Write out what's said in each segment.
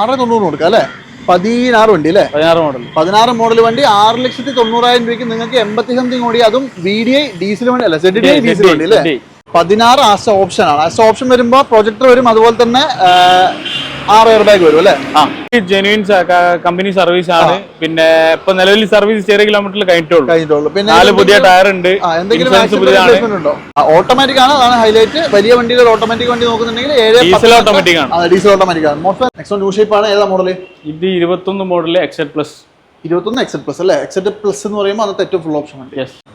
ആറ് തൊണ്ണൂറ് കൊടുക്കാം അല്ലേ? പതിനാറ് വണ്ടി അല്ലേ? പതിനാറ് മോഡൽ പതിനാറ് മോഡൽ വണ്ടി ആറ് ലക്ഷത്തി തൊണ്ണൂറായിരം രൂപയ്ക്ക് നിങ്ങൾക്ക് എൺപത്തി സംതിങ് കൂടി. അതും വി ഡി ഐ ഡീസൽ വണ്ടി അല്ല? സെഡ് ഡി ഐ ഡീസൽ വണ്ടി അല്ലേ? പതിനാറ് ആസ്റ്റ ഓപ്ഷൻ ആണ്. ആസ്റ്റ ഓപ്ഷൻ വരുമ്പോൾ പ്രൊജക്ടർ വരും. അതുപോലെ തന്നെ ആറ് എയർ ബാഗ് വരും അല്ലേ? ആ. ജെനുവിൻ കമ്പനി സർവീസ് ആണ്. പിന്നെ ഇപ്പൊ നിലവിൽ സർവീസ് ചെറിയ കിലോമീറ്ററിൽ കഴിഞ്ഞിട്ടുള്ളൂ. കഴിഞ്ഞിട്ടുള്ളൂ. പിന്നെ നാല് പുതിയ ടയർ ഉണ്ട്. എന്തെങ്കിലും ഉണ്ടോ? ഓട്ടോമാറ്റിക് ആണ്. അതാണ് ഹൈലൈറ്റ് വലിയ വണ്ടികൾ ഓട്ടോമാറ്റിക് വണ്ടി നോക്കുന്നുണ്ടെങ്കിൽ ഡീസൽ ഓട്ടോമാറ്റിക് ആണ്. ഡീസൽ ഓട്ടോമാറ്റിക് ആണ്. ഷേപ്പ് ആണ്. ഏതാ മോഡൽ ഇത് ഇരുപത്തൊന്ന് മോഡൽ എക്സെറ്റ് പ്ലസ് ഇരുപത്തൊന്ന് എക്സെറ്റ് പ്ലസ് അല്ലേ? എക്സെറ്റ് പ്ലസ് എന്ന് പറയുമ്പോൾ അത് ഏറ്റവും ഫുൾ ഓപ്ഷൻ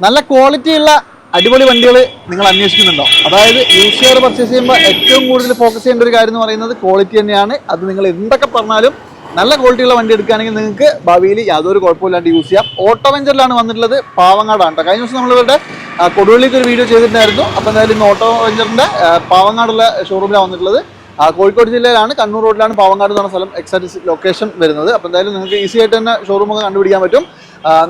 നല്ല ക്വാളിറ്റി ഉള്ള അടിപൊളി വണ്ടികൾ നിങ്ങൾ അന്വേഷിക്കുന്നുണ്ടോ? അതായത് യൂസ് പർച്ചേസ് ചെയ്യുമ്പോൾ ഏറ്റവും കൂടുതൽ ഫോക്കസ് ചെയ്യേണ്ട ഒരു കാര്യം എന്ന് പറയുന്നത് ക്വാളിറ്റി തന്നെയാണ്. അത് നിങ്ങൾ എന്തൊക്കെ പറഞ്ഞാലും നല്ല ക്വാളിറ്റിയുള്ള വണ്ടി എടുക്കുകയാണെങ്കിൽ നിങ്ങൾക്ക് ഭാവിയിൽ യാതൊരു കുഴപ്പമില്ലാണ്ട് യൂസ് ചെയ്യാം. ഓട്ടോ വെഞ്ചറിലാണ് വന്നിട്ടുള്ളത് പാവങ്ങാടാണ് കഴിഞ്ഞ ദിവസം നമ്മളിവരുടെ ആ, കൊടുവള്ളിക്ക് ഒരു വീഡിയോ ചെയ്തിട്ടുണ്ടായിരുന്നു. അപ്പോൾ എന്തായാലും ഇന്ന് ഓട്ടോ വെഞ്ചറിന്റെ പാവങ്ങാടുള്ള ഷോറൂമിലാണ് വന്നിട്ടുള്ളത്. കോഴിക്കോട് ജില്ലയിലാണ് കണ്ണൂർ റോഡിലാണ് പാവങ്ങാട് എന്ന് പറഞ്ഞ സ്ഥലം എക്സാക്ട് ലൊക്കേഷൻ വരുന്നത്. അപ്പോൾ എന്തായാലും നിങ്ങൾക്ക് ഈസി ആയിട്ട് തന്നെ ഷോറൂമൊക്കെ കണ്ടുപിടിക്കാൻ പറ്റും.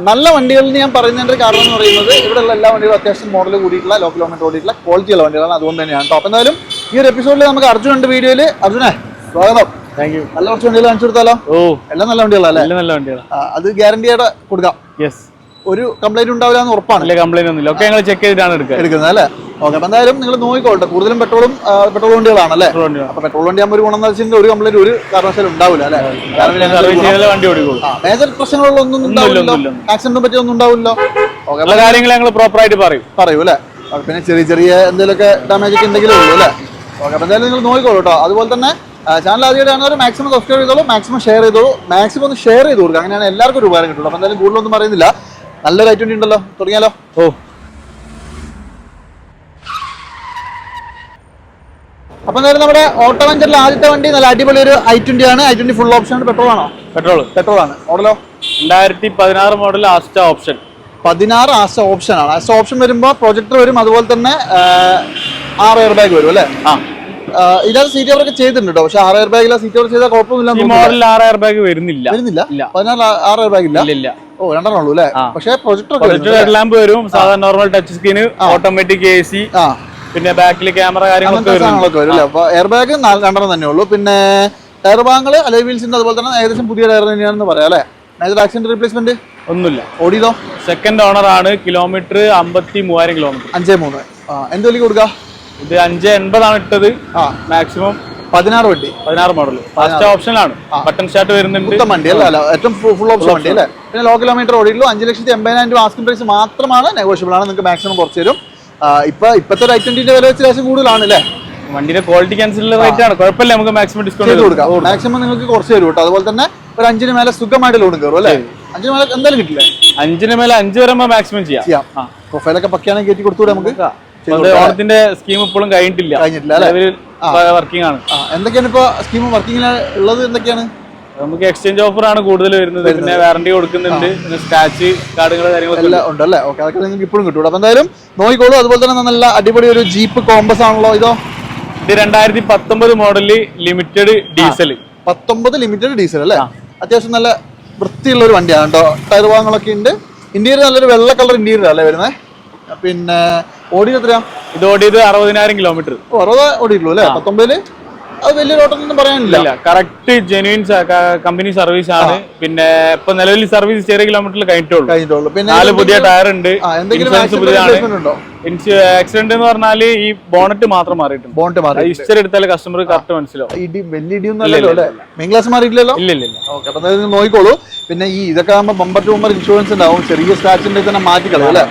നല്ല വണ്ടികളിൽ ഞാൻ പറയുന്നതിന്റെ കാരണം എന്ന് പറയുന്നത് ഇവിടെയുള്ള എല്ലാ വണ്ടികളും അത്യാവശ്യം മോഡൽ കൂടിയിട്ടുള്ള ലോ കിലോമീറ്റർ ഓടിയിട്ടുള്ള ക്വാളിറ്റിയുള്ള വണ്ടികളാണ്. അതുകൊണ്ട് തന്നെയാണ് അപ്പോൾ എന്തായാലും ഈ ഒരു എപ്പിസോഡിൽ നമുക്ക് അർജുൻ ഉണ്ട് വീഡിയോയിൽ അർജുനെ സ്വാഗതം. താങ്ക് യു നല്ല കുറച്ച് വണ്ടികൾ കാണിച്ചു കൊടുത്താലോ? ഓ. എല്ലാം നല്ല വണ്ടികളല്ലേ നല്ല വണ്ടികളാണ് അത് ഗ്യാരണ്ടിയായിട്ട് കൊടുക്കാം. യെസ് ഒരു കംപ്ലൈന്റ് ഉണ്ടാവില്ല എന്ന് ഉറപ്പാണ്. കംപ്ലൈന്റ് ഒന്നുമില്ല. ഒക്കെ ഞങ്ങൾ ചെക്ക് ചെയ്തിട്ടാണ് എടുക്കുക. എടുക്കുന്നത് അല്ലേ? ഓക്കെ അപ്പൊ എന്തായാലും നിങ്ങൾ നോക്കിക്കോട്ടെ കൂടുതലും പെട്രോളും പെട്രോൾ വണ്ടികളാണ്. അപ്പൊ പെട്രോൾ വണ്ടി ആകുമ്പോൾ ഒരു ഗുണം വെച്ചിട്ടുണ്ടെങ്കിൽ ഒരു കംപ്ലൈന്റ് ഒരു കാരണവശാലും ഉണ്ടാവില്ല അല്ലേ? മേജർ പ്രശ്നങ്ങളൊന്നും ഉണ്ടാവില്ലല്ലോ ആക്സിഡന്റും പറ്റി ഒന്നും ഉണ്ടാവില്ലല്ലോ ഓക്കെ കാര്യങ്ങൾ ഞങ്ങൾ പ്രോപ്പർ ആയിട്ട് പറയും. പറയൂ അല്ലേ? പിന്നെ ചെറിയ ചെറിയ എന്തെങ്കിലുമൊക്കെ ഡാമേജ് ഒക്കെ ഉണ്ടെങ്കിലേ ഉള്ളൂ അല്ലേ? ഓക്കെ അപ്പൊ എന്തായാലും നിങ്ങൾ നോക്കിക്കോളൂ കേട്ടോ. അതുപോലെ തന്നെ ചാനൽ ആദ്യമായിട്ട് ആണെങ്കിൽ മാക്സിമം സബ്സ്ക്രൈബ് ചെയ്തോളൂ മാക്സിമം ഷെയർ ചെയ്തോളൂ. മാക്സിമം ഒന്ന് ഷെയർ ചെയ്ത് കൊടുക്കുക. അങ്ങനെയാണ് എല്ലാവർക്കും ഒരു ഉപകാരം കിട്ടുള്ളൂ. അപ്പൊ എന്തായാലും കൂടുതലൊന്നും പറയുന്നില്ല. നല്ലൊരു ഐറ്റം ഉണ്ടല്ലോ. തുടങ്ങിയാലോ? ഓ. അപ്പൊ എന്തായാലും നമ്മുടെ ഓട്ടോ വെഞ്ചറിലെ ആദ്യത്തെ വണ്ടി നല്ല അടിപൊളി ഒരു ഐ ട്വന്റി ആണ്. I twenty full option petrol ആണോ? പെട്രോൾ പെട്രോൾ ആണ്. ഓടലോ രണ്ടായിരത്തി പതിനാറ് മോഡൽ ആസ്റ്റ ഓപ്ഷൻ പതിനാറ് ആസ്റ്റ ഓപ്ഷൻ ആണ്. ആസ്റ്റ ഓപ്ഷൻ വരുമ്പോൾ പ്രൊജക്ടർ വരും. അതുപോലെ തന്നെ ആറ് എയർ ബാഗ് വരും അല്ലേ? ആ, ഇതിനകത്ത് സീറ്റ് കവറൊക്കെ ചെയ്തിട്ടുണ്ട്? കേട്ടോ പക്ഷെ ആറ് എയർ ബാഗിലെ സീറ്റ് കവർ ചെയ്താൽ കുഴപ്പമില്ല മോഡൽ മോഡലിൽ ആറ് എയർ ബാഗ് വരുന്നില്ല. വരുന്നില്ല. പതിനാറ് ആറ് എയർ ബാഗ് ഇല്ല? ഓ രണ്ടെണ്ണം ഉള്ളൂ അല്ലേ. പക്ഷേ പ്രൊജക്ടർ ഒക്കെ വരുന്നുണ്ട് ലാമ്പ് വരും. സാധാരണ normal touch screen automatic A C പിന്നെ ബാക്കിൽ ക്യാമറ കാര്യങ്ങളൊക്കെ വരും അപ്പൊ എയർ ബാഗ് രണ്ടെണ്ണം തന്നെ ഉള്ളൂ. പിന്നെ ടയർ ഭാഗങ്ങൾ അലൈ വീൽസിന്റെ അതുപോലെ തന്നെ ഏകദേശം പുതിയ ടയർ തന്നെയാണെന്ന് പറയാം അല്ലേ? മേജർ ആക്സിഡന്റ് റീപ്ലേസ്മെന്റ് ഒന്നുമില്ല. ഓടിയതോ? സെക്കൻഡ് ഓണർ ആണ്. കിലോമീറ്റർ അമ്പത്തി മൂവായിരം കിലോമീറ്റർ അഞ്ചേ മൂന്ന്. എന്ത് വിലക്ക് കൊടുക്കുക ഇത് അഞ്ച് എൺപതാണ് ഇട്ടത്. ആ. മാക്സിമം പതിനാറ് വണ്ടി. പതിനാറ് മോഡൽ ഫസ്റ്റ് ഓപ്ഷനിലാണ് ബട്ടൺ സ്റ്റാർട്ട് വരുന്നുണ്ട്. മൊത്തം വണ്ടി അല്ല? ഏറ്റവും ഫുൾ ഓപ്ഷൻ വണ്ടി അല്ലേ? പിന്നെ ലോ കിലോമീറ്റർ ഓടിയുള്ളൂ അഞ്ച് ലക്ഷത്തി എൺപതിനായിരം രൂപ ആസ്കിംഗ് പ്രൈസ് മാത്രമാണ് നെഗോഷ്യബിൾ ആണ്. നിങ്ങൾക്ക് മാക്സിമം കുറച്ച് തരും. ഇപ്പൊ ഇപ്പത്തെ ഒരു ഐറ്റന്റിന്റെ വില വെച്ച് ലേശം കൂടുതലാണ് അല്ലേ? വണ്ടിയുടെ ക്വാളിറ്റിക്ക് അനുസരിച്ചുള്ള റേറ്റ് ആണ്. കുഴപ്പമില്ല നമുക്ക് മാക്സിമം ഡിസ്കൗണ്ട് കൊടുക്കാം. മാക്സിമം നിങ്ങൾക്ക് കുറച്ച് തരും കേട്ടോ. അതുപോലെ തന്നെ ഒരു അഞ്ചിന് മേലെ സുഖമായിട്ട് ലോൺ കയറും അല്ലേ? അഞ്ചിന് മേലെ എന്തായാലും കിട്ടില്ല. അഞ്ചിന് മേലെ അഞ്ച് വരുമ്പോ മാക്സിമം ചെയ്യാം. പ്രൊഫൈലൊക്കെ പക്കാണെങ്കിൽ കയറ്റി കൊടുത്തൂടെ നമുക്ക്? ഓണത്തിന്റെ സ്കീം ഇപ്പോഴും കഴിഞ്ഞിട്ടില്ല. കഴിഞ്ഞിട്ടില്ല അല്ലേ? വർക്കിംഗ് ആണ് എന്തൊക്കെയാണ് ഇപ്പൊ സ്കീം വർക്കിംഗിൽ ഉള്ളത് എന്തൊക്കെയാണ്? നമുക്ക് എക്സ്ചേഞ്ച് ഓഫർ ആണ് കൂടുതൽ വരുന്നത്. പിന്നെ വാറണ്ടി കൊടുക്കുന്നുണ്ട്. പിന്നെ സ്ക്രാച്ച് കാർഡുകൾ കാര്യങ്ങളൊക്കെ ഉണ്ട്. ഉണ്ടല്ലേ? ഓക്കെ അതൊക്കെ നിങ്ങൾക്ക് ഇപ്പോഴും കിട്ടും. അപ്പൊ എന്തായാലും നോക്കിക്കോളൂ. അതുപോലെ തന്നെ നല്ല അടിപൊളി ഒരു ജീപ്പ് കോമ്പസ് ആണല്ലോ ഇതോ? ഇത് രണ്ടായിരത്തി പത്തൊമ്പത് മോഡൽ ലിമിറ്റഡ് ഡീസൽ പത്തൊമ്പത് ലിമിറ്റഡ് ഡീസൽ അല്ലേ? അത്യാവശ്യം നല്ല വൃത്തിയുള്ള ഒരു വണ്ടിയാണ് കേട്ടോ. ടയർ ഭാഗങ്ങളൊക്കെ ഉണ്ട്. ഇന്റീരിയർ നല്ലൊരു വെള്ള കളർ ഇന്റീരിയർ അല്ലേ വരുന്നത് പിന്നെ ഓടി എത്രയാ ഇത് ഓടിയത് അറുപതിനായിരം കിലോമീറ്റർ അറുപത് ഓടിയിട്ടുള്ളൂ അല്ലേ? പത്തൊമ്പതിൽ? അത് വലിയ ഓട്ടം പറയാനില്ല. കറക്റ്റ് ജെനുവിൻ കമ്പനി സർവീസ് ആണ്. പിന്നെ ഇപ്പൊ നിലവിൽ സർവീസ് ചെറിയ കിലോമീറ്ററിൽ കഴിഞ്ഞിട്ടുള്ളൂ. പിന്നെ നാല് പുതിയ ടയർ ഉണ്ട്. ആക്സിഡന്റ് എന്ന് പറഞ്ഞാൽ ഈ ബോണറ്റ് മാത്രം മാറിയിട്ടുണ്ട്. ബോണറ്റ് മാറി ഹിസ്റ്ററി എടുത്താൽ കസ്റ്റമർ കറക്റ്റ് മനസ്സിലാവും. ഇടി വലിയ ഇടിയൊന്നും അല്ലല്ലോ അല്ലേ? മെയിൻ ക്ലാസ് മാറിയില്ലല്ലോ ഇല്ല ഇല്ല ഓക്കെ നോക്കിക്കോളൂ. പിന്നെ ഈ ഇതൊക്കെ ആകുമ്പോൾ ബമ്പർ ടു ബമ്പർ ഇൻഷുറൻസ് ഉണ്ടാവും. ചെറിയ സ്ക്രാച്ചിന്റെ തന്നെ മാറ്റിക്കളയും അല്ലേ?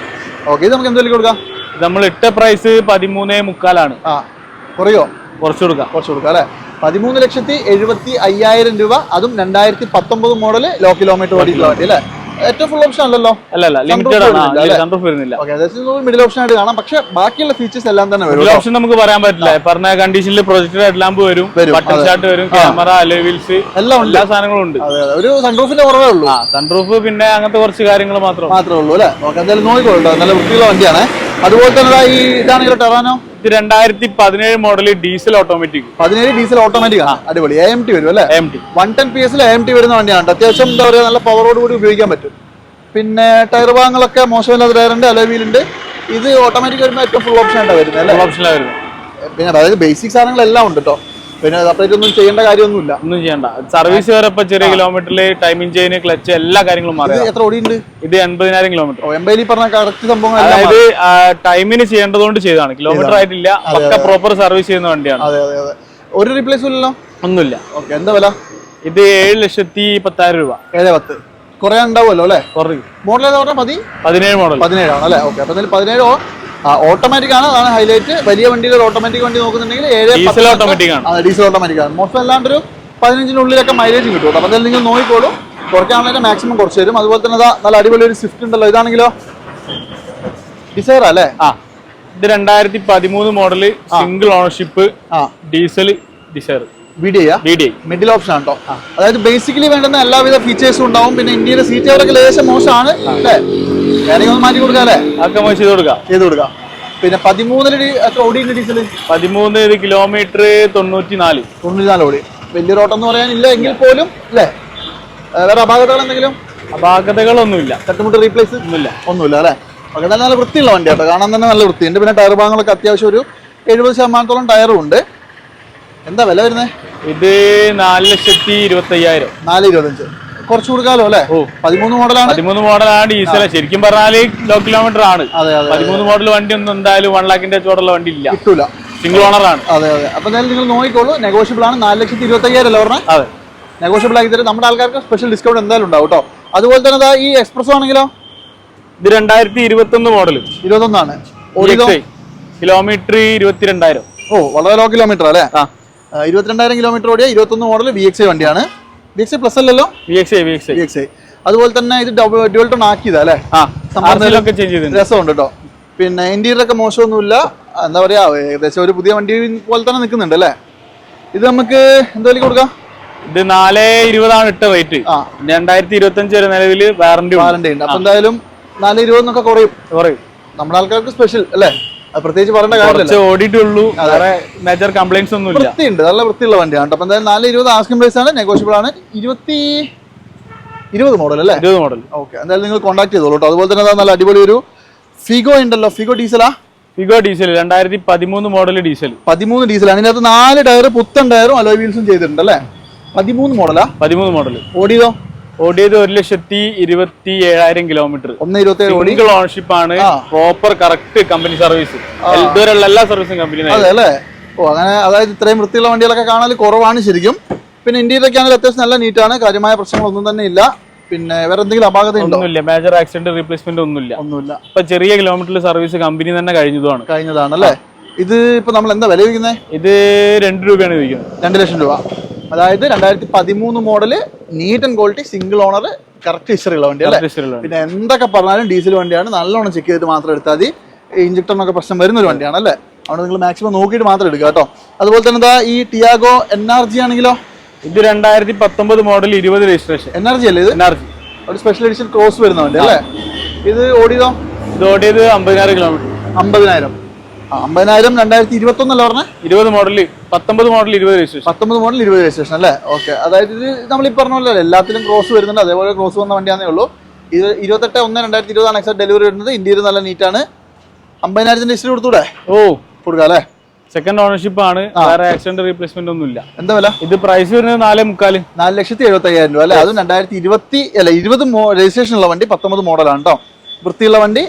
ഓക്കെ ഇത് നമുക്ക് എന്തെങ്കിലും കൊടുക്കാം? നമ്മൾ ഇട്ട പ്രൈസ് പതിമൂന്നേ മുക്കാലാണ്. ആ കുറയോ? കുറച്ച് കൊടുക്കാം. കുറച്ച് കൊടുക്കാം അല്ലേ? പതിമൂന്ന് ലക്ഷത്തി എഴുപത്തി അയ്യായിരം രൂപ അതും രണ്ടായിരത്തി പത്തൊമ്പത് മോഡൽ ലോ കിലോമീറ്റർ ഓടിയിട്ടുള്ള വണ്ടി അല്ലേ? ഏറ്റവും ഫുൾ ഓപ്ഷൻ അല്ലല്ലോ അല്ല? അല്ല ലിമിറ്റഡ് ആണ് വരുന്നില്ല മിഡിൽ ഓപ്ഷൻ ആയിട്ട് കാണാം. പക്ഷെ ബാക്കിയുള്ള ഫീച്ചേഴ്സ് എല്ലാം തന്നെ വരും ഓപ്ഷൻ നമുക്ക് പറയാൻ പറ്റില്ല. പറഞ്ഞ കണ്ടീഷനിൽ പ്രൊജക്ടർ ഹെഡ്ലാമ്പ് വരും വരും, ബട്ടൺ ഷാർട്ട് സ്റ്റാർട്ട് വരും ക്യാമറ അലോവിൽസ് എല്ലാം എല്ലാ സാധനങ്ങളും ഉണ്ട്. ഒരു സൺറൂഫിന്റെ കുറവേ ഉള്ളൂ. സൺറൂഫ് പിന്നെ അങ്ങനത്തെ കുറച്ച് കാര്യങ്ങൾ മാത്രം മാത്രമേ ഉള്ളൂ അല്ലേ? നോക്കാം എന്തായാലും നോക്കിക്കോളൂ നല്ല വൃത്തിയുള്ള വണ്ടിയാണ്. അതുപോലെ തന്നെ ഈ ഇതാണെങ്കിലും ടെറാനോ ഇത് രണ്ടായിരത്തി പതിനേഴ് മോഡൽ ഡീസൽ ഓട്ടോമാറ്റിക് പതിനേഴ് ഡീസൽ ഓട്ടോമാറ്റിക് ആണ് അടിപൊളി. എ എം ടി വരും അല്ലേ? M T one ten P എസിൽ എം ടി വരുന്ന വണ്ടിയാണ്. അത്യാവശ്യം എന്താ പറയുക നല്ല പവറോട് കൂടി ഉപയോഗിക്കാൻ പറ്റും. പിന്നെ ടയർ ഭാഗങ്ങളൊക്കെ മോശമില്ലാത്ത ടയർ ഉണ്ട് അലോവീൽ ഉണ്ട്. ഇത് ഓട്ടോമാറ്റിക് വരുമ്പോൾ ഏറ്റവും ഫുൾ ഓപ്ഷൻ ആയിട്ടാണ് വരുന്നത് അല്ലേ? ഓപ്ഷനിലാണ് വരുന്നത്. പിന്നെ അതായത് ബേസിക് സാധനങ്ങളെല്ലാം ഉണ്ട് കേട്ടോ പിന്നെ സെപ്പറേറ്റ് ഒന്നും ചെയ്യേണ്ട കാര്യമൊന്നുമില്ല. ഒന്നും ചെയ്യണ്ട. സർവീസ് വരെ ഇപ്പൊ ചെറിയ കിലോമീറ്ററിൽ ടൈമിംഗ് ചെയിൻ ക്ലച്ച് എല്ലാ കാര്യങ്ങളും മാറി എത്ര ഓടിയുണ്ട്? ഇത് എൺപതിനായിരം കിലോമീറ്റർ എൺപതിൽ പറഞ്ഞ കറക്റ്റ് സംഭവം അതായത് ടൈമിന് ചെയ്യേണ്ടതുകൊണ്ട് ചെയ്തതാണ്. കിലോമീറ്റർ ആയിട്ടില്ല. പക്ക പ്രോപ്പർ സർവീസ് ചെയ്യുന്ന വണ്ടിയാണ്. അതെ അതെ അതെ. ഒരു റീപ്ലേസും ഇല്ലല്ലോ? ഒന്നുമില്ല. ഓക്കെ എന്താ വില? ഇത് ഏഴ് ലക്ഷത്തി പത്തായിരം രൂപ. ഏഴ് പത്ത്. കുറയാൻ ഉണ്ടാവുമല്ലോ അല്ലേ? കുറഞ്ഞു മോഡൽ ഏതാ പറഞ്ഞാൽ മതി പതിനേഴ് മോഡൽ. പതിനേഴാണ് അല്ലേ? ഓക്കെ അപ്പൊ പതിനേഴോ ഓട്ടോമാറ്റിക് ആണ്. അതാണ് ഹൈലൈറ്റ് വലിയ വണ്ടികൾ ഓട്ടോമാറ്റിക് വണ്ടി നോക്കുന്നുണ്ടെങ്കിൽ ഏഴ് ഡീസൽ ഓട്ടോമാറ്റിക് ആണ്. ഡീസൽ ഓട്ടോമാറ്റിക് ആണ്. മോശം അല്ലാണ്ടൊരു പതിനഞ്ചിനുള്ളിലൊക്കെ മൈലേജ് കിട്ടും. അപ്പൊ എന്തായാലും നിങ്ങൾ നോക്കിക്കോളൂ. കുറയ്ക്കാണെങ്കിൽ മാക്സിമം കുറച്ച് തരും. അതുപോലെ തന്നെ നല്ല അടിപൊളി ഒരു സ്വിഫ്റ്റ് ഉണ്ടല്ലോ. ഇതാണെങ്കിലോ? ഡിസൈർ അല്ലേ? ആ. ഇത് രണ്ടായിരത്തി പതിമൂന്ന് മോഡൽ സിംഗിൾ ഓണർഷിപ്പ് ആ. ഡീസൽ ഡിസൈർ മിഡിൽ ഓപ്ഷൻ ആണ് അതായത് ബേസിക്കലി വേണ്ടുന്ന എല്ലാവിധ ഫീച്ചേഴ്സും ഉണ്ടാവും. പിന്നെ ഇന്ത്യയിലെ സീറ്റുകളൊക്കെ ലേശം മോശമാണ്. അല്ലേ? കാര്യങ്ങൾ മാറ്റി കൊടുക്കാം അല്ലേ? അതൊക്കെ നമുക്ക് ചെയ്ത് കൊടുക്കാം. ചെയ്ത് കൊടുക്കാം. പിന്നെ പതിമൂന്നിൽ ഡി- എത്ര ഓടിയുണ്ട് ഡീസൽ പതിമൂന്ന് ഇത് കിലോമീറ്റർ തൊണ്ണൂറ്റി നാല് തൊണ്ണൂറ്റിനാല് ഓടി. വലിയൊരു ഓട്ടം എന്ന് പറയാനില്ല എങ്കിൽ പോലും അല്ലേ? വേറെ അപാകതകൾ എന്തെങ്കിലും? അപാകതകളൊന്നുമില്ല. തട്ടുമുട്ട് റീപ്ലേസ് ഒന്നുമില്ല. ഒന്നുമില്ല അല്ലേ? ഓക്കെ നല്ല നല്ല വൃത്തിയുള്ള വണ്ടി കേട്ടോ. കാണാൻ തന്നെ നല്ല വൃത്തിയുണ്ട് പിന്നെ ടയർ ഭാഗങ്ങളൊക്കെ അത്യാവശ്യം ഒരു എഴുപത് ശതമാനത്തോളം ടയറും ഉണ്ട്. എന്താ വില വരുന്നത് ഇത് നാല് ലക്ഷത്തി ഇരുപത്തി അയ്യായിരം നാല് ഇരുപത്തഞ്ച്. കുറച്ച് കൊടുക്കാലോ അല്ലേ. പതിമൂന്ന് മോഡലാണ്. പതിമൂന്ന് മോഡലാണ്. ഡീസൽ ശരിക്കും പറഞ്ഞാൽ ലോ കിലോമീറ്റർ ആണ്. പതിമൂന്ന് മോഡൽ വണ്ടി ഒന്നും എന്തായാലും വൺ ലാഖിന്റെ ചോടുള്ള വണ്ടി ഇല്ല. കിട്ടൂല. സിംഗിൾ ഓണർ ആണ്. അതെ അതെ. അപ്പൊ എന്തായാലും നിങ്ങൾ നോക്കിക്കോളൂ. നെഗോഷ്യബിൾ ആണ്. നാല് ലക്ഷത്തി ഇരുപത്തി അയ്യായിരം അല്ലേ പറഞ്ഞാൽ അതെ. നെഗോഷ്യബിൾ ആക്കി തരും. നമ്മുടെ ആൾക്കാർക്ക് സ്പെഷ്യൽ ഡിസ്കൗണ്ട് എന്തായാലും ഉണ്ടാവും കേട്ടോ. അതുപോലെ തന്നെ ഈ എക്സ്പ്രസ് ആണെങ്കിലോ? ഇത് രണ്ടായിരത്തി ഇരുപത്തി ഒന്ന് മോഡൽ ഇരുപത്തൊന്നാണ് കിലോമീറ്റർ ഇരുപത്തിരണ്ടായിരം. ഓ വളരെ ലോ കിലോമീറ്റർ അല്ലേ? ഇരുപത്തിരണ്ടായിരം കിലോമീറ്റർ ഓടിയ ഇരുപത്തൊന്ന് മോഡൽ വി എക്സ് വണ്ടിയാണ്. വി എക്സ് പ്ലസ് അല്ലല്ലോ? V X V X V X അതുപോലെ തന്നെ ഇത് ഡ്യുവൽ ടോൺ ആക്കിയതാ അല്ലേ രസമുണ്ട് കേട്ടോ പിന്നെ ഇന്റീരിയർ ഒക്കെ മോശമൊന്നുമില്ല. എന്താ പറയാ ഏകദേശം ഒരു പുതിയ വണ്ടി പോലെ തന്നെ നിൽക്കുന്നുണ്ട് അല്ലേ? ഇത് നമുക്ക് എന്താ വില കൊടുക്കാം? ഇത് നാല് ഇരുപതാണ് ഇട്ട റേറ്റ്. രണ്ടായിരത്തി ഇരുപത്തി അഞ്ച് വരെ നിലവിൽ വാറന്റി വാറണ്ടി ഉണ്ട്. അപ്പൊ എന്തായാലും നാല് ഇരുപതെന്നൊക്കെ കുറയും. കുറയും. നമ്മുടെ ആൾക്കാർക്ക് സ്പെഷ്യൽ അല്ലേ? പ്രത്യേകിച്ച് പറയേണ്ട കാര്യമില്ല ഓടിയിട്ടുള്ളൂ. വേറെ മേജർ കംപ്ലൈന്റ്സ് ഒന്നും ഇല്ല വൃത്തിയുണ്ട്. നല്ല വൃത്തിയുള്ള വണ്ടിയാണ് അപ്പൊ എന്തായാലും നാല് ഇരുപത് ആസ്കിംഗ് പ്രൈസ് ആണ്. നെഗോഷ്യബിൾ ആണ്. ഇരുപത്തി ഇരുപത് മോഡൽ അല്ലേ? ഇരുപത് മോഡൽ ഓക്കെ എന്തായാലും നിങ്ങൾ കോൺടാക്ട് ചെയ്തോളൂ കേട്ടോ. അതുപോലെ തന്നെ നല്ല അടിപൊളി ഒരു ഫിഗോ ഉണ്ടല്ലോ. ഫിഗോ ഡീസലാ ഫിഗോ ഡീസൽ രണ്ടായിരത്തി പതിമൂന്ന് മോഡൽ ഡീസൽ പതിമൂന്ന് ഡീസൽ അതിനകത്ത് നാല് ടയർ പുത്തൻ ടയറും അലോയ് വീൽസും ചെയ്തിട്ടുണ്ട് അല്ലേ? പതിമൂന്ന് മോഡലാ പതിമൂന്ന് മോഡൽ ഓടിയതോ? ഓടിയത് ഒരു ലക്ഷത്തി ഇരുപത്തി ഏഴായിരം കിലോമീറ്റർ ഒന്ന് ഇരുപത്തി സിംഗിൾ ഓണർഷിപ്പ് ആണ്. പ്രോപ്പർ കറക്റ്റ് കമ്പനി സർവീസ് ഇതുവരെയുള്ള എല്ലാ സർവീസും കമ്പനി അതെ അല്ലേ? ഓ അങ്ങനെ അതായത് ഇത്രയും വൃത്തിയുള്ള വണ്ടികളൊക്കെ കാണാൻ കുറവാണ് ശരിക്കും. പിന്നെ ഇന്ത്യയിലൊക്കെ ആണെങ്കിൽ അത്യാവശ്യം നല്ല നീറ്റാണ് കാര്യമായ പ്രശ്നങ്ങളൊന്നും തന്നെ ഇല്ല. പിന്നെ വേറെ എന്തെങ്കിലും അപാകത ഒന്നുമില്ല. മേജർ ആക്സിഡന്റ് റീപ്ലേസ്മെന്റ് ഒന്നുമില്ല. ഒന്നുമില്ല. ഇപ്പൊ ചെറിയ കിലോമീറ്ററിൽ സർവീസ് കമ്പനി തന്നെ കഴിഞ്ഞതാണ് കഴിഞ്ഞതാണ് അല്ലേ? ഇത് ഇപ്പൊ നമ്മൾ എന്താ വില വിൽക്കുന്നത് ഇത് രണ്ട് രൂപയാണ് വിൽക്കുന്നത് രണ്ട് ലക്ഷം രൂപ. അതായത് രണ്ടായിരത്തി പതിമൂന്ന് model neat and quality single owner correct history ഉള്ള വണ്ടി അല്ലേ? പിന്നെ എന്തൊക്കെ പറഞ്ഞാലും ഡീസൽ വണ്ടിയാണ്. നല്ലോണം ചെക്ക് ചെയ്തിട്ട് മാത്രം എടുത്താൽ മതി. ഇഞ്ചക്ടറിനൊക്കെ പ്രശ്നം വരുന്ന ഒരു വണ്ടിയാണ് അല്ലേ? അവിടെ നിങ്ങൾ മാക്സിമം നോക്കിയിട്ട് മാത്രം എടുക്കുക കേട്ടോ. അതുപോലെ തന്നെ എന്താ ഈ ടിയാഗോ എൻ ആർ ജി ആണെങ്കിലോ? ഇത് രണ്ടായിരത്തി പത്തൊമ്പത് മോഡൽ ഇരുപത് രജിസ്ട്രേഷൻ എൻ ആർ ജി അല്ലേ ഇത്? എൻ ആർ ജി ഒരു സ്പെഷ്യൽ എഡിഷൻ ക്രോസ് വരുന്ന വണ്ടി അല്ലേ? ഇത് ഓടിയതോ? ഇത് ഓടിയത് അമ്പതിനായിരം കിലോമീറ്റർ അമ്പതിനായിരം. അമ്പതിനായിരം രണ്ടായിരത്തി ഇരുപത്തി ഒന്നല്ല പറഞ്ഞ? ഇരുപത് മോഡൽ പത്തൊമ്പത് മോഡൽ ഇരുപത് രജിസ്ട്രേഷൻ പത്തൊമ്പത് മോഡൽ ഇരുപത് രജിസ്ട്രേഷൻ അല്ലേ? ഓക്കെ അതായത് ഇത് നമ്മൾ ഈ പറഞ്ഞ പോലെ എല്ലാത്തിലും ക്രോസ് വരുന്നുണ്ട്. അതേപോലെ ക്രോസ് വന്ന വണ്ടിയാണേ ഉള്ളൂ. ഇത് ഇരുപത്തെട്ട് ഒന്ന് രണ്ടായിരത്തി ഇരുപതാണ് എക്സാക്ട് ഡെലിവറി വരുന്നത്. ഇന്ത്യയിൽ നല്ല നീറ്റാണ് അമ്പതിനായിരത്തിന്റെ ഹിസ്റ്ററി കൊടുത്തൂടെ? ഓ. കൊടുക്കാം അല്ലേ? സെക്കൻഡ് ഓണർഷിപ്പ് ആണ്. വേറെ ആക്സിഡന്റ് റീപ്ലേസ്മെന്റ് ഒന്നും ഇല്ല എന്താ വില? ഇത് പ്രൈസ് വരുന്നത് നാലേ മുക്കാൽ. നാല് ലക്ഷത്തി എഴുപത്തി അയ്യായിരം രൂപ അല്ലേ? അതും രണ്ടായിരത്തി ഇരുപത്തി അല്ല ഇരുപത് രജിസ്ട്രേഷൻ ഉള്ള വണ്ടി പത്തൊമ്പത് മോഡലാണ് കേട്ടോ വൃത്തിയുള്ള വണ്ടി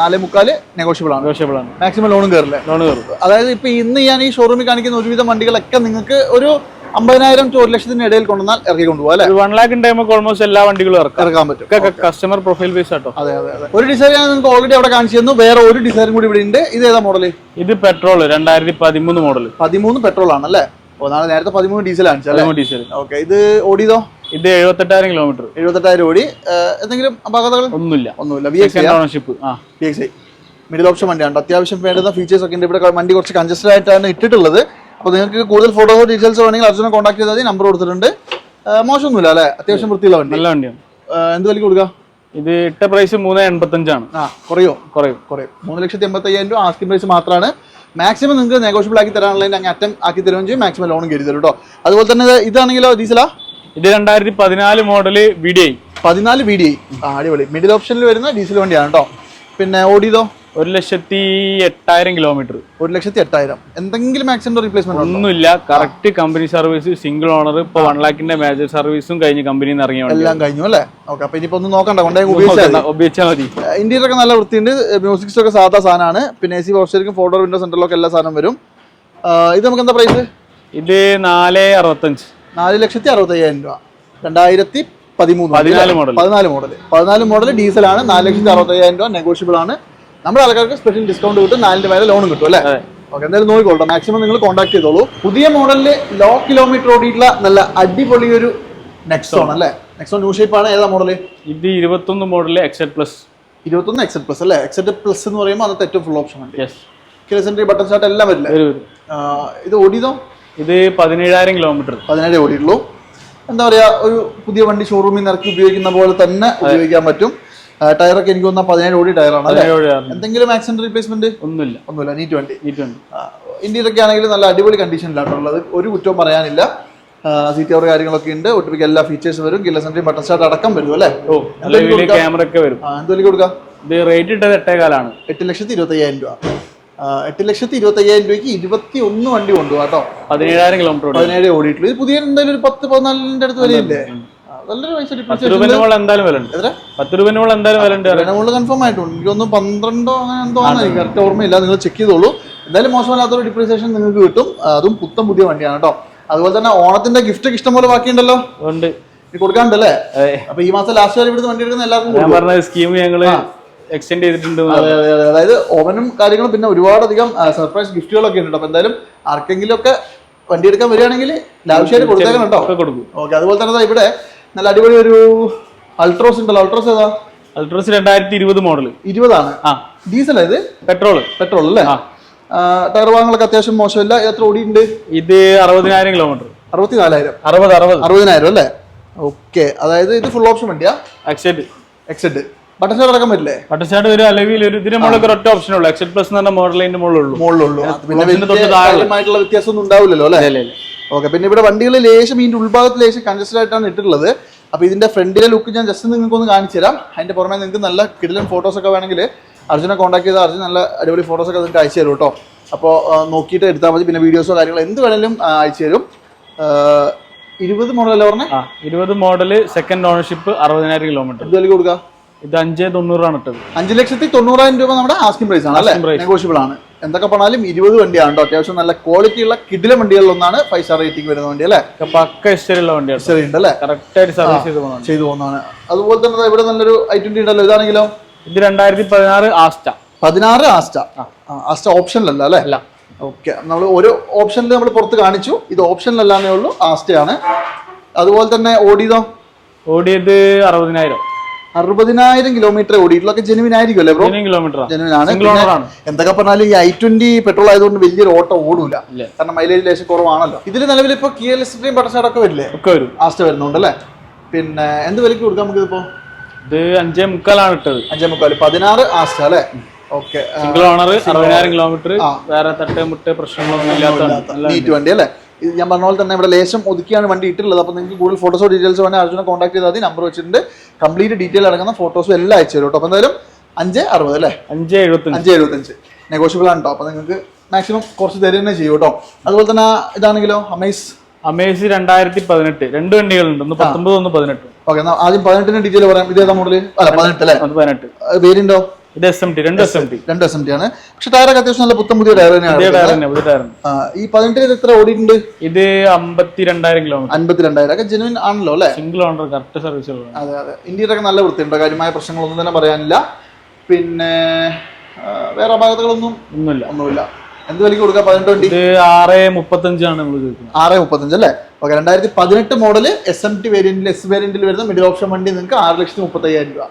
നാലേ മുക്കാൽ നെഗോഷ്യബിൾ ആണ്. നെഗോഷ്യബിൾ ആണ്. മാക്സിമം ലോണും കയറില്ല ലോൺ കയറും അതായത് ഇപ്പൊ ഇന്ന് ഞാൻ ഈ ഷോറൂമിൽ കാണിക്കുന്ന ഒരുവിധം വണ്ടികളൊക്കെ നിങ്ങൾക്ക് ഒരു അമ്പതിനായിരം ടു ഒരു ലക്ഷത്തിന്റെ ഇടയിൽ കൊണ്ടുവന്നാൽ ഇറക്കി കൊണ്ടുപോകാം അല്ലെ? വൺ ലാക്ക് ടൈമൊക്കെ ഓൾമോസ്റ്റ് എല്ലാ വണ്ടികളും ഇറക്കാം. ഇറക്കാൻ പറ്റും. കസ്റ്റമർ പ്രൊഫൈൽ ബേസ് ആട്ടോ. അതെ അതെ ഒരു ഡിസൈൻ ഞാൻ നിങ്ങൾക്ക് ഓൾറെഡി അവിടെ കാണിച്ചു തന്നു. വേറെ ഒരു ഡിസൈൻ കൂടി ഇവിടെ ഉണ്ട്. ഇത് ഏതാ മോഡൽ ഇത് പെട്രോൾ രണ്ടായിരത്തി പതിമൂന്ന് മോഡൽ പതിമൂന്ന് പെട്രോൾ ആണല്ലേ അല്ലേ? ഓ നാളെ നേരത്തെ പതിമൂന്ന് ഡീസൽ ആണ് ഡീസൽ ഓക്കെ ഇത് ഓടിയതോ? ഇത് എഴുപത്തെട്ടായിരം കിലോമീറ്റർ എഴുപത്തെട്ടായിരം ഓടി. എന്തെങ്കിലും അപകടങ്ങൾ ഒന്നുമില്ല. ഒന്നുമില്ല. വി എക്സ് ഓണർഷിപ്പ് ആ? V X I middle option വണ്ടിയാണ്. അത്യാവശ്യം വേണ്ടുന്ന ഫീച്ചേഴ്സ് ഒക്കെ ഉണ്ട്. ഇവിടെ വണ്ടി കുറച്ച് കൺജസ്റ്റഡ് ആയിട്ടാണ് ഇട്ടിട്ടുള്ളത്. അപ്പോൾ നിങ്ങൾക്ക് കൂടുതൽ ഫോട്ടോസോ ഡീറ്റെയിൽസ് വേണമെങ്കിൽ അർജുനെ കോൺടാക്ട് ചെയ്താൽ മതി. നമ്പർ കൊടുത്തിട്ടുണ്ട്. മോശമൊന്നുമില്ല അല്ലേ? അത്യാവശ്യം വൃത്തിയുള്ള വണ്ടി. നല്ല വണ്ടിയാണ്. എന്ത് വിലക്ക് കൊടുക്കുക ഇത് ഇട്ട പ്രൈസ് മൂന്ന് എൺപത്തഞ്ചാണ്. ആ കുറയോ? കുറയും. കുറയും. മൂന്ന് ലക്ഷത്തി എൺപത്തയ്യായിരം രൂപ. ആസ്കിംഗ് പ്രൈസ് മാത്രമാണ് മാക്സിമം നിങ്ങൾക്ക് നെഗോഷ്യബിൾ ആക്കി തരാനുള്ളതിന്റെ അങ്ങ് അറ്റം ആക്കി തരുകയും ചെയ്യും. മാക്സിമം ലോൺ കരുതി തരും കേട്ടോ അതുപോലെ തന്നെ ഇത് ഇതാണെങ്കിലോ ഡീസലാ ഇത് രണ്ടായിരത്തി പതിനാല് മോഡൽ വി ഡി ഐ പതിനാല് വി ഡി ഐ ആ അടിപൊളി. മിഡിൽ ഓപ്ഷനിൽ വരുന്ന ഡീസൽ വണ്ടിയാണ് കേട്ടോ പിന്നെ ഓടിയതോ? ഒരു ലക്ഷത്തി എട്ടായിരം കിലോമീറ്റർ ഒരു ലക്ഷത്തി എട്ടായിരം. എന്തെങ്കിലും ആക്സിഡന്റ് റീപ്ലേസ്മെന്റ് ഒന്നുമില്ല. Correct company service single owner ഇപ്പൊ വൺ ലാഖിന്റെ മേജർ സർവീസും കഴിഞ്ഞ് കമ്പനിയിൽ നിന്ന് ഇറങ്ങിയ എല്ലാം കഴിഞ്ഞു അല്ലേ? ഓക്കെ അപ്പൊ ഇനിയിപ്പോ ഒന്ന് നോക്കണ്ട. കൊണ്ടേ ഉപയോഗിച്ചാൽ ഉപയോഗിച്ചാൽ മതി. ഇന്ത്യയിൽ ഒക്കെ നല്ല വൃത്തിയുണ്ട്. മ്യൂസിക്സ് ഒക്കെ സാധാ സാധനമാണ്. പിന്നെ എ സി പോസ്റ്റർക്കും ഫോട്ടോ വിൻഡോ സെന്ററിലൊക്കെ എല്ലാ സാധനം വരും. ഇത് നമുക്ക് എന്താ പ്രൈസ് ഇത് നാല് അറുപത്തഞ്ച്. നാല് ലക്ഷത്തി അറുപത്തയ്യായിരം രൂപ. രണ്ടായിരത്തി പതിമൂന്ന് പതിനാല് മോഡൽ പതിനാല് മോഡൽ പതിനാല് മോഡൽ ഡീസലാണ് നാല് ലക്ഷത്തി അറുപത്തയ്യായിരം രൂപ നെഗോഷ്യബിൾ ആണ്. നമ്മുടെ ആൾക്കാർക്ക് സ്പെഷ്യൽ ഡിസ്കൗണ്ട് കിട്ടും നാലിന്റെ വരെ ലോണും കിട്ടും അല്ലേ. ഓക്കെ എന്തായാലും നോക്കിക്കോളൂ മാക്സിമം നിങ്ങൾ കോൺടാക്ട് ചെയ്തോളൂ. പുതിയ മോഡലിൽ ലോ കിലോമീറ്റർ ഓടിയിട്ടുള്ള നല്ല അടിപൊളി ഒരു നെക്സോൺ അല്ലേ? നെക്സോൺ ന്യൂ ഷേപ്പ് ആണ്. ഏതാ മോഡൽ ഇത് ഇരുപത്തൊന്ന് മോഡൽ എക്സെറ്റ് പ്ലസ് ഇരുപത്തൊന്ന് എക്സെറ്റ് പ്ലസ് അല്ലേ? എക്സെറ്റ് പ്ലസ് എന്ന് പറയുമ്പോൾ അന്നത്തെ ഏറ്റവും ഫുൾ ഓപ്ഷൻ ഉണ്ട് കിലസെൻട്രി ബട്ടൺ സ്റ്റാർട്ട് എല്ലാം വരില്ലേ? ഇത് ഓടിയതോ? ഇത് പതിനേഴായിരം കിലോമീറ്റർ പതിനേഴ് ഓടിയിട്ടുള്ളൂ. എന്താ പറയാ ഒരു പുതിയ വണ്ടി ഷോറൂമിൽ നിന്ന് ഇറക്കി ഉപയോഗിക്കുന്ന പോലെ തന്നെ ഉപയോഗിക്കാൻ പറ്റും. ടയറൊക്കെ എനിക്ക് തോന്നുന്ന പതിനേഴ് ഓടി ടയറാണ് എന്തെങ്കിലും ആക്സിഡന്റ് റീപ്ലേസ്മെന്റ് ഒന്നുമില്ല. ഒന്നുമില്ല. നീറ്റ് വണ്ടി നീറ്റ് വണ്ടി ഇന്ത്യയിലൊക്കെ ആണെങ്കിൽ നല്ല അടിപൊളി കണ്ടീഷനിലാണുള്ളത് ഒരു കുറ്റവും പറയാനില്ല. സീറ്റ് കവർ കാര്യങ്ങളൊക്കെ ഉണ്ട്. ഒട്ടുമിക്ക എല്ലാ ഫീച്ചേഴ്സ് വരും. ഗില്ല സെൻട്രി ബട്ടൺ സ്റ്റാർട്ട് അടക്കം വരും അല്ലേ? ക്യാമറ ഒക്കെ വരും. കൊടുക്കാം? ഇത് റേറ്റ് ഇട്ടത് എട്ടേകാലാണ്. എട്ട് ലക്ഷത്തി ഇരുപത്തി അയ്യായിരം രൂപ എട്ട് ലക്ഷത്തി ഇരുപത്തി അയ്യായിരം രൂപയ്ക്ക് ഇരുപത്തി ഒന്ന് വണ്ടി കൊണ്ടുപോകാം കേട്ടോ. പതിനേഴായിരം കിലോമീറ്റർ പതിനേഴ് ഓടിയിട്ടുള്ളൂ. ഇത് പുതിയ എന്തായാലും ഒരു പത്ത് പതിനാലിന്റെ അടുത്ത് വിലയില്ലേ ആ, നല്ലൊരു പൈസ പത്ത് രൂപന്റെ മുകളിൽ എന്തായാലും വില ഉണ്ട് എത്ര? പത്ത് രൂപന്റെ മുകളിൽ എന്തായാലും വില ഉണ്ട് മുകളിൽ കൺഫേം ആയിട്ടുണ്ട്. എനിക്കൊന്ന് പന്ത്രണ്ടോ അങ്ങനെ എന്തോ ആണ്. എനിക്ക് കറക്റ്റ് ഓർമ്മയില്ല. നിങ്ങൾ ചെക്ക് ചെയ്തോളൂ. എന്തായാലും മോശമല്ലാത്തൊരു ഡിപ്രീസിയേഷൻ നിങ്ങൾക്ക് കിട്ടും. അതും പുത്തം പുതിയ വണ്ടിയാണ് കേട്ടോ. അതുപോലെ തന്നെ ഓണത്തിന്റെ ഗിഫ്റ്റ് ഇഷ്ടം പോലെ ബാക്കിയുണ്ടല്ലോ. ഉണ്ട്. കൊടുക്കാണ്ടല്ലേ. അപ്പൊ ഈ മാസം ലാസ്റ്റ് വരെ ഇവിടുന്ന് വണ്ടി എടുക്കുന്ന എല്ലാവർക്കും സ്കീം ഞങ്ങൾ എക്സ്റ്റെൻഡ് ചെയ്തിട്ടുണ്ട് അതെ, അതെ, അതെ. അതായത് ഓവനും കാര്യങ്ങളും പിന്നെ ഒരുപാടധികം സർപ്രൈസ് ഗിഫ്റ്റുകളൊക്കെ ഉണ്ട് അപ്പൊ എന്തായാലും ആർക്കെങ്കിലും ഒക്കെ വണ്ടി എടുക്കാൻ വരികയാണെങ്കിൽ ലാവശ്യമായിട്ട് കൊടുത്തേക്കണം കേട്ടോ. ഓക്കെ അതുപോലെ തന്നെ ഇവിടെ നല്ല അടിപൊളി ഒരു അൾട്രോസ് ഉണ്ടല്ലോ. അൾട്രോസ് ഏതാ? അൾട്രോസ് രണ്ടായിരത്തി ഇരുപത് മോഡൽ ഇരുപതാണ്. ആ. ഡീസൽ ഇത്? പെട്രോൾ പെട്രോൾ അല്ലേ? ടയർ ഭാഗങ്ങളൊക്കെ അത്യാവശ്യം മോശമില്ല. എത്ര ഓടിയിട്ടുണ്ട്? ഇത് അറുപതിനായിരം കിലോമീറ്റർ അറുപത്തിനാലായിരം. അറുപത് അറുപത്. അറുപതിനായിരം അല്ലേ? ഓക്കെ അതായത് ഇത് ഫുൾ ഓപ്ഷൻ വണ്ടിയാ? എക്സെഡ് എക്സെഡ് ബട്ടൺ ഷോട്ട് അടക്കം പറ്റില്ലേ പട്ടച്ചാട് ഒരു അലവിൽ ഒരു ഇതിന് മുകളിൽ ഒരൊറ്റ ഓപ്ഷൻ ഉള്ളൂ. എക്സെറ്റ് പ്ലസ് എന്ന് പറഞ്ഞ മോഡൽ അതിന്റെ മുകളിലുള്ളൂ. മുകളിലുള്ളൂ. പിന്നെ വലിയ വ്യത്യാസമൊന്നും ഉണ്ടാവില്ലല്ലോ അല്ലേ? അല്ലേ അല്ലേ ഓക്കെ പിന്നെ ഇവിടെ വണ്ടികൾ ലേശം ഇതിന്റെ ഉൾഭാഗത്ത് ലേശം കൺജസ്റ്റഡ് ആയിട്ടാണ് ഇട്ടിട്ടുള്ളത്. അപ്പൊ ഇതിന്റെ ഫ്രണ്ടിലെ ലുക്ക് ഞാൻ ജസ്റ്റ് നിങ്ങൾക്ക് ഒന്ന് കാണിച്ചു തരാം. അതിന്റെ പുറമെ നിങ്ങൾക്ക് നല്ല കിടിലൻ ഫോട്ടോസ് ഒക്കെ വേണമെങ്കിൽ അർജുനെ കോൺടാക്ട് ചെയ്താൽ അർജുൻ നല്ല അടിപൊളി ഫോട്ടോസ് ഒക്കെ നിങ്ങൾക്ക് അയച്ചു തരും കേട്ടോ. അപ്പോൾ നോക്കിയിട്ട് എടുത്താൽ മതി. പിന്നെ വീഡിയോസോ കാര്യങ്ങളോ എന്ത് വേണമെങ്കിലും അയച്ചു തരും. ഇരുപത് മോഡൽ പറഞ്ഞേ? ആ ഇരുപത് മോഡൽ സെക്കൻഡ് ഓണർഷിപ്പ് അറുപതിനായിരം കിലോമീറ്റർ എന്ത് വില കൊടുക്കുക ഇത് അഞ്ച് തൊണ്ണൂറാണ് ഇട്ടത്. അഞ്ച് ലക്ഷത്തി തൊണ്ണൂറായിരം രൂപ നമ്മുടെ ആസ്കിംഗ് പ്രൈസ് ആണ് അല്ലേ? നെഗോഷ്യബിൾ ആണ്. എന്തൊക്കെ പറഞ്ഞാലും ഇരുപത് വണ്ടിയാണ് കേട്ടോ അത്യാവശ്യം നല്ല ക്വാളിറ്റി ഉള്ള കിഡിലെ വണ്ടികളിൽ ഒന്നാണ് ഫൈവ് സ്റ്റാർ റേറ്റിംഗ് വരുന്ന വണ്ടി അല്ലേ? പക്ക ഹിസ്റ്ററിയുള്ള വണ്ടിയാണ് ശരി ഉണ്ട് അല്ലേ കറക്റ്റ് ആയിട്ട് സർവീസ് ചെയ്ത് ചെയ്തു പോകുന്നതാണ്. അതുപോലെ തന്നെ ഇവിടെ നല്ലൊരു ഐ ട്വന്റി ഉണ്ടല്ലോ. ഇതാണെങ്കിലോ? ഇത് രണ്ടായിരത്തി പതിനാറ് ആസ്റ്റ. പതിനാറ് ആസ്റ്റ. ആസ്റ്റ ഓപ്ഷനിലല്ല അല്ലേ? അല്ല. ഓക്കെ നമ്മൾ ഒരു ഓപ്ഷനിൽ നമ്മൾ പുറത്ത് കാണിച്ചു. ഇത് ഓപ്ഷനിലല്ലാന്നേ ഉള്ളൂ. ആസ്റ്റയാണ്. അതുപോലെ തന്നെ ഓടിയതോ? ഓടിയത് അറുപതിനായിരം. അറുപതിനായിരം കിലോമീറ്റർ ഓടിയിട്ടുള്ളൊക്കെ ജെനുവിൻ ആയിരിക്കും അല്ലേ ബ്രോ കിലോമീറ്റർ ജെനുവിൻ ആണ്. എന്തൊക്കെ പറഞ്ഞാലും ഈ ഐ ട്വന്റി പെട്രോൾ ആയതുകൊണ്ട് വലിയൊരു ഓട്ടം ഓടൂല. കാരണം മൈലേജ് ലേശം കുറവാണല്ലോ. ഇതിൽ നിലവിൽ ഇപ്പൊ കിയർ ലിസ്റ്റിന്റെയും പടച്ചാടൊക്കെ വരില്ലേ? ഒക്കെ വരും. ആസ്റ്റ വരുന്നുണ്ട് അല്ലേ? പിന്നെ എന്ത് വിലക്ക് കൊടുക്കാം നമുക്ക് ഇതിപ്പോ? ഇത് അഞ്ചേ മുക്കാലാണ് ഇട്ടത്. അഞ്ചേ മുക്കാൽ. പതിനാറ് ആസ്റ്റ അല്ലേ? ഓക്കെ സിംഗിൾ ഓണർ അറുപതിനായിരം കിലോമീറ്റർ വേറെ തട്ട് മുട്ട് പ്രശ്നങ്ങളൊന്നും ഇല്ലാത്ത വണ്ടി അല്ലേ? ഇത് ഞാൻ പറഞ്ഞ പോലെ തന്നെ ഇവിടെ ലേശം ഒതുക്കിയാണ് വണ്ടി ഇട്ടിട്ടുള്ളത്. അപ്പോൾ നിങ്ങൾക്ക് കൂടുതൽ ഫോട്ടോസോ ഡീറ്റെയിൽസ് വേണേൽ അർജുനെ കോൺടാക്ട് ചെയ്താൽ മതി. നമ്പർ വെച്ചിട്ടുണ്ട്. കംപ്ലീറ്റ് ഡീറ്റെയിൽ അടങ്ങുന്ന ഫോട്ടോസും എല്ലാം അയച്ചു തരും കേട്ടോ. അപ്പോൾ എന്തായാലും അഞ്ച് അറുപത് അല്ലേ? അഞ്ച് എഴുപത്തഞ്ച്. അഞ്ച് എഴുപത്തഞ്ച്. നെഗോഷ്യബിൾ ആണ് കേട്ടോ. അപ്പോൾ നിങ്ങൾക്ക് മാക്സിമം കുറച്ച് തരും തന്നെ ചെയ്യും കേട്ടോ. അതുപോലെ തന്നെ ഇതാണെങ്കിലോ? അമേസ് അമേസ് രണ്ടായിരത്തി പതിനെട്ട് രണ്ട് വണ്ടികളുണ്ട്. ഒന്ന് പത്തൊമ്പത് ഒന്ന് പതിനെട്ട്. ഓക്കെ എന്നാൽ ആദ്യം പതിനെട്ടിന്റെ ഡീറ്റെയിൽ പറയാം. ഇതേതാ മോഡൽ അല്ല പതിനെട്ട് അല്ലേ? പതിനെട്ട്. വേരിയന്റോ ഇത് എസ് എം ടി രണ്ട് എസ് എം ടി രണ്ട് എസ് എം ടി ആണ്. പക്ഷെ ടയറൊക്കെ അത്യാവശ്യം നല്ല പുത്തം പുതിയ ടയർ തന്നെയാണ് ഈ പതിനെട്ടിന് ഇത് എത്ര ഓടിയിട്ടുണ്ട്? ഇത് അമ്പത്തി രണ്ടായിരം കിലോമീറ്റർ അൻപത്തിരണ്ടായിരം ഒക്കെ ജെനുവിൻ ആണല്ലോ അല്ലേ? സിംഗിൾ ഓണർ കറക്റ്റ് സർവീസ് അതെ അതെ. ഇന്ത്യയിലൊക്കെ നല്ല വൃത്തിയുണ്ട് കാര്യമായ പ്രശ്നങ്ങളൊന്നും തന്നെ പറയാനില്ല. പിന്നെ വേറെ അപാകതകളൊന്നും ഒന്നുമില്ല. ഒന്നുമില്ല. എന്ത് വിലക്ക് കൊടുക്കാം പതിനെട്ട് ആറ് മുപ്പത്തഞ്ചാണ് നമ്മൾ ചോദിക്കുന്നത്. ആറ് മുപ്പത്തഞ്ച് അല്ലേ? ഓക്കെ രണ്ടായിരത്തി പതിനെട്ട് മോഡൽ എസ് എം ടി വേരിയന്റിൽ എസ് വേരിയന്റിൽ വരുന്ന മിഡിൽ ഓപ്ഷൻ വണ്ടി നിങ്ങൾക്ക് ആറ് ലക്ഷത്തി മുപ്പത്തയ്യായിരം രൂപ.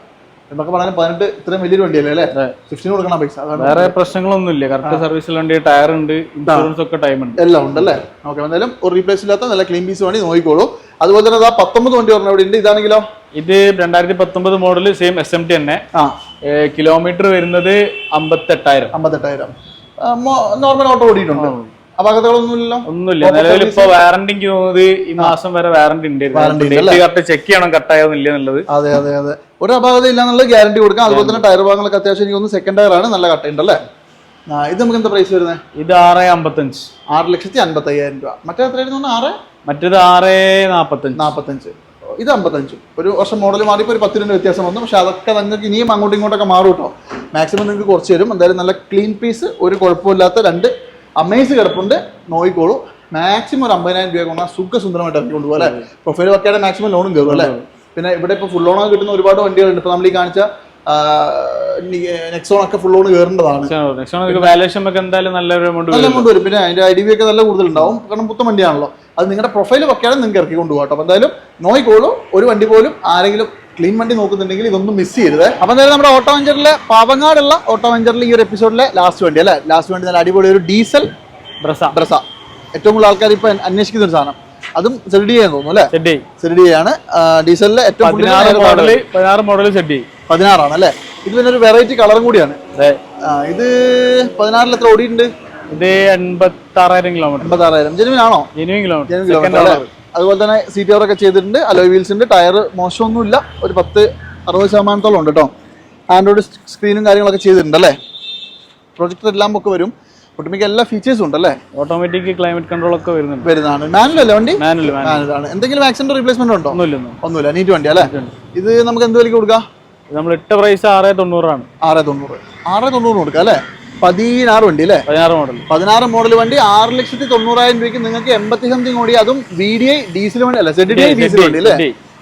എന്നൊക്കെ പറഞ്ഞാൽ പതിനെട്ട് ഇത്രയും വലിയൊരു വണ്ടിയല്ലേ അല്ലേ? അല്ലേ ഫിഫ്റ്റീന് കൊടുക്കണം പൈസ. വേറെ പ്രശ്നങ്ങളൊന്നും ഇല്ല. കറക്റ്റ് സർവീസിൽ വണ്ടി ടയർ ഉണ്ട് ഇൻഷുറൻസ് ഒക്കെ ടൈം ഉണ്ട്. എല്ലാം ഉണ്ട് അല്ലേ? ഓക്കെ എന്തായാലും ഒരു റീപ്ലേസ് ഇല്ലാത്ത നല്ല ക്ലീൻ പീസ് വണ്ടി നോക്കിക്കോളൂ. അതുപോലെ തന്നെ അതാ പത്തൊമ്പത് വണ്ടി പറഞ്ഞ അവിടെ ഉണ്ട്. ഇതാണെങ്കിലോ? ഇത് രണ്ടായിരത്തി പത്തൊമ്പത് model same S M T തന്നെ. ആ. കിലോമീറ്റർ വരുന്നത് അമ്പത്തെട്ടായിരം. അമ്പത്തെട്ടായിരം. നോർമൽ ഓട്ടോ ഓടിയിട്ടുണ്ട്. അപകടങ്ങളൊന്നുമില്ലല്ലോ ഒന്നുമില്ല. നിലവിൽ? ഇപ്പൊ വാറണ്ടി തോന്നുന്നത് ഈ മാസം വരെ വാറണ്ടി ഉണ്ട്? ചെക്ക് ചെയ്യണം കട്ടായോന്നില്ല എന്നുള്ളത്. അതെ അതെ അതെ. ഒരു അപാകത ഇല്ല എന്നുള്ളത് ഗ്യാരണ്ടി കൊടുക്കാം അതുപോലെ തന്നെ ടയർ ഭാഗങ്ങളൊക്കെ അത്യാവശ്യം എനിക്ക് തോന്നുന്നു സെക്കൻഡ് ടയർ ആണ്. നല്ല കട്ടയുണ്ട് അല്ലേ? ഇത് നമുക്ക് എന്താ പ്രൈസ് വരുന്നത് ഇത് ആറ് അമ്പത്തഞ്ച്. ആറ് ലക്ഷത്തി അമ്പത്തി അയ്യായിരം രൂപ. മറ്റേ എത്രയായിരുന്നു ആറ്? മറ്റേത് ആറ് നാപ്പത്തഞ്ച്. നാൽപ്പത്തഞ്ച് ഇത് അമ്പത്തഞ്ചും. ഒരു വർഷം മോഡൽ മാറിയപ്പോൾ ഒരു പത്ത് രൂപ വ്യത്യാസം വന്നു. പക്ഷെ അതൊക്കെ നിങ്ങൾക്ക് ഇനിയും അങ്ങോട്ടും ഇങ്ങോട്ടൊക്കെ മാറും കേട്ടോ. മാക്സിമം നിങ്ങൾക്ക് കുറച്ച് തരും. എന്തായാലും നല്ല ക്ലീൻ പീസ് ഒരു കുഴപ്പമില്ലാത്ത രണ്ട് അമേസ് കിടപ്പുണ്ട്. നോയിക്കോളൂ മാക്സിമം ഒരു അമ്പതിനായിരം രൂപ കൊണ്ടാൽ സുഖസുന്ദരമായിട്ട് ഇറക്കി കൊണ്ടുപോകും അല്ലേ പ്രൊഫൈൽ വക്കയുടെ മാക്സിമം ലോണും കയറും അല്ലേ? പിന്നെ ഇവിടെ ഇപ്പോൾ ഫുൾ ലോണൊക്കെ കിട്ടുന്ന ഒരുപാട് വണ്ടികളുണ്ട്. ഇപ്പോൾ നമ്മൾ ഈ കാണിച്ച നെക്സോൺ ഒക്കെ ഫുൾ ലോൺ കയറേണ്ടതാണ് ഒക്കെ എന്തായാലും നല്ല എമൗണ്ട് നല്ല എമൗണ്ട് വരും. പിന്നെ അതിന്റെ ഐ ഡി ബി ഒക്കെ നല്ല കൂടുതലുണ്ടാവും. കാരണം പുത്തൻ വണ്ടിയാണല്ലോ. അത് നിങ്ങളുടെ പ്രൊഫൈൽ വെക്കാതെ നിങ്ങൾക്ക് ഇറക്കി കൊണ്ടുപോകാം കേട്ടോ. എന്തായാലും നോയിക്കോളൂ ഒരു വണ്ടി പോലും ആരെങ്കിലും ക്ലീൻ വണ്ടി നോക്കുന്നുണ്ടെങ്കിൽ ഇതൊന്നും മിസ് ചെയ്യരുത്. അപ്പോൾ നേരെ നമ്മുടെ ഓട്ടോ വെഞ്ചറിലെ പാവങ്ങാടുള്ള ഓട്ടോ വെഞ്ചറിൽ ഈ ഒരു എപ്പിസോഡിലെ ലാസ്റ്റ് വണ്ടി അല്ലേ? ലാസ്റ്റ് വണ്ടി നല്ല അടിപൊളി ഒരു ഡീസൽ ബ്രസ. ബ്രസ. ഏറ്റവും കൂടുതൽ ആൾക്കാർ ഇപ്പൊ അന്വേഷിക്കുന്ന ഒരു സാധനം. അതും സെഡ് ചെയ്യാൻ തോന്നുന്നു അല്ലേ? സെഡ് ആണ് ഡീസലിലെ ഏറ്റവും കൂടുതൽ പതിനാറ് മോഡൽ സെഡ് പതിനാറാണ് അല്ലേ? ഇത് പിന്നെ ഒരു വെറൈറ്റി കളറും കൂടിയാണ്. ഇത് പതിനാറിൽ എത്ര ഓടിയിട്ടുണ്ട്? ഇത് എൺപത്തി ആറായിരം കിലോമീറ്റർ എൺപത്താറായിരം. ജെനുവിൻ ആണോ? ജെനുവിൻ കിലോമീറ്റർ അതുപോലെ തന്നെ സീറ്റ് കവറൊക്കെ ചെയ്തിട്ടുണ്ട്. അലോയ് വീൽസ് ഉണ്ട്. ടയർ മോശമൊന്നുമില്ല. ഒരു പത്ത് അറുപത് ശതമാനത്തോളം ഉണ്ട് കേട്ടോ. ആൻഡ്രോയിഡ് സ്ക്രീനും കാര്യങ്ങളൊക്കെ ചെയ്തിട്ടുണ്ട് അല്ലേ? പ്രൊജക്ടർ എല്ലാം ഒക്കെ വരും. ഒട്ടുമിക്ക എല്ലാ ഫീച്ചേഴ്സും ഉണ്ട് അല്ലേ? ഓട്ടോമാറ്റിക് ക്ലൈമറ്റ് കൺട്രോൾ ഒക്കെ വരുന്നുണ്ട്. വരുന്നതാണ്. മാനുവൽ അല്ലേ വണ്ടി? മാനുവൽ ആണ്. എന്തെങ്കിലും ആക്സിഡന്റ് റീപ്ലേസ്മെന്റ് ഉണ്ടോ? ഒന്നുമില്ല ഒന്നുമില്ല. നീറ്റ് വണ്ടി അല്ലേ? ഇത് നമുക്ക് എന്ത് വിലക്ക് കൊടുക്കാം? നമ്മൾ ഇട്ട പ്രൈസ് ആറ് തൊണ്ണൂറാണ് ആറ് തൊണ്ണൂറ്. ആറ് തൊണ്ണൂറ് കൊടുക്കാം അല്ലേ? പതിനാറ് വണ്ടി അല്ലേ പതിനാറ് മോഡൽ പതിനാറ് മോഡൽ വണ്ടി ആറ് ലക്ഷത്തി തൊണ്ണൂറായിരം രൂപയ്ക്ക് നിങ്ങൾക്ക് എൺപത്തി സംതിങ് കൂടി. അതും വി ഡി ഐ ഡീസൽ വണ്ടി അല്ല സെഡ് ഡി ഐ ഡീസൽ വണ്ടി അല്ലേ?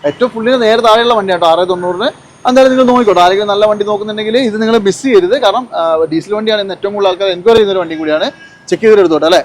ഏറ്റവും ഫുള്ളിന് നേരെ താഴെയുള്ള വണ്ടി കേട്ടോ ആറ് തൊണ്ണൂറിന്. എന്തായാലും നിങ്ങൾ നോക്കിക്കോട്ടെ ആരെങ്കിലും നല്ല വണ്ടി നോക്കുന്നുണ്ടെങ്കിൽ ഇത് നിങ്ങൾ മിസ് ചെയ്യരുത്. കാരണം ഡീസൽ വണ്ടിയാണ് ഇന്ന് ഏറ്റവും കൂടുതൽ ആൾക്കാർ എൻക്വയറി ചെയ്യുന്ന ഒരു വണ്ടി കൂടിയാണ്. ചെക്ക് ചെയ്തിട്ട് എടുത്തോട്ടെ അല്ലേ?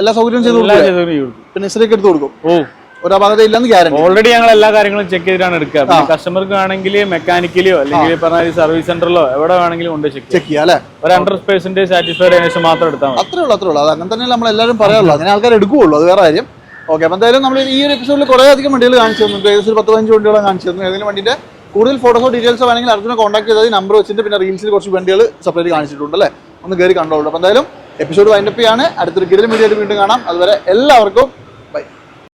എല്ലാ സൗകര്യവും ചെയ്തു കൊടുക്കും. പിന്നെ എടുത്ത് കൊടുക്കും. ഓ. ഒരു അപകടം ഇല്ലെന്ന് ഗ്യാരണ്ടി ഓൾറെഡി ഞങ്ങൾ എല്ലാ കാര്യങ്ങളും ചെക്ക് ചെയ്തിട്ടാണ് എടുക്കുക. കസ്റ്റമർക്ക് ആണെങ്കിൽ മെക്കാനിക്കലിയോ അല്ലെങ്കിൽ പറഞ്ഞ സർവീസ് സെന്ററിലോ എവിടെ വേണമെങ്കിലും കൊണ്ട് ചെക്ക് ചെക്ക് ചെയ്യാം അല്ലേ? ഒരു ഹൺഡ്രഡ് പെർസെന്റേജ് സാറ്റിസ്ഫൈഡ് ശേഷം മാത്രം എടുത്താൽ അത്രേ ഉള്ളൂ അത്രേ ഉള്ളൂ. അത് അങ്ങനെ തന്നെ നമ്മൾ എല്ലാവരും പറയാറുള്ളൂ. അങ്ങനെ ആൾക്കാർ എടുക്കുകയുള്ളൂ അത് വേറെ കാര്യം. ഓക്കെ അപ്പം എന്തായാലും നമ്മൾ ഈ ഒരു എപ്പിസോഡിൽ കുറേ അധികം വണ്ടികൾ കാണിച്ചു തന്നു ഏകദേശം ഒരു പത്ത് പതിനഞ്ച് വണ്ടികളാണ് കാണിച്ചു തന്നു ഏതെങ്കിലും വണ്ടിന്റെ കൂടുതൽ ഫോട്ടോസോ ഡീറ്റെയിൽസോ വേണമെങ്കിൽ അർജുനെ കോൺടാക്ട് ചെയ്താൽ നമ്പർ വെച്ചിട്ട് പിന്നെ റീൽസിൽ കുറച്ച് വണ്ടികൾ സെപ്പറേറ്റ് കാണിച്ചിട്ടുണ്ട് അല്ലേ? ഒന്ന് കയറി കണ്ടോളൂ. അപ്പോൾ എന്തായാലും എപ്പിസോഡ് വൈൻഡപ്പ് ചെയ്യാണ്. അടുത്തൊരു കിടലും മീഡിയയിൽ വീണ്ടും കാണാം. അതുവരെ എല്ലാവർക്കും